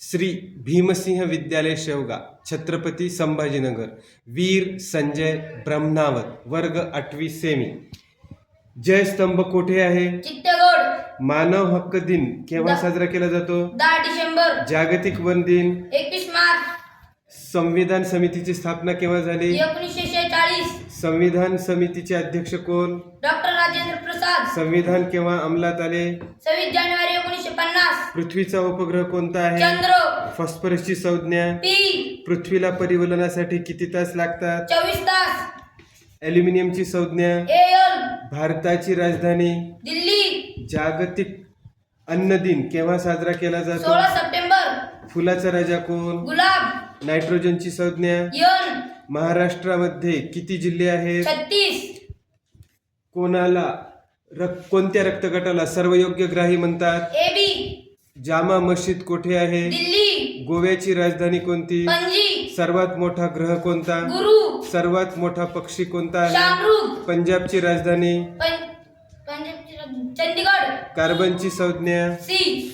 श्री भीमसिंह विद्यालय शेवगा छत्रपती संभाजीनगर वीर संजय ब्रह्मावत वर्ग आठवी सेमी जय स्तंभ कोठे आहे? चित्तगड. मानव हक्क दिन केव्हा साजरा केला जातो? दहा डिसेंबर. जागतिक वन दिन. एकवीस मार्च. संविधान समितीची स्थापना केव्हा झाली? एकोणीसशे शेहेचाळीस. संविधान समितीचे अध्यक्ष कोण? डॉक्टर राजेंद्र प्रसाद. संविधान केव्हा अंमलात आले? सव्वीस जानेवारी एकोणीसशे पन्नास. पृथ्वीचा उपग्रह कोणता आहे? चंद्र. फॉस्फरसची संज्ञा. पी. पृथ्वीला परिवलनासाठी किती तास लागतात? चोवीस तास. ॲल्युमिनियमची संज्ञा. एल. भारताची राजधानी. दिल्ली. जागतिक अन्न दिन केव्हा साजरा केला जातो? सोळा सप्टेंबर. फुलाचा राजा कोण? गुलाब. नायट्रोजनची संज्ञा. यन. महाराष्ट्रामध्ये किती जिल्हे आहेत? छत्तीस. कोणाला रक कोणत्या रक्तगटाला सर्वयोग्यग्राही म्हणतात? A B. जामा मस्जिद कोठे आहे? दिल्ली. गोव्याची राजधानी कोणती? पणजी. सर्वात मोठा ग्रह कोणता? गुरु. सर्वात मोठा पक्षी कोणता आहे? राजधानी? पंजाबची राजधानी. चंदीगड. कार्बनची संज्ञा? सी.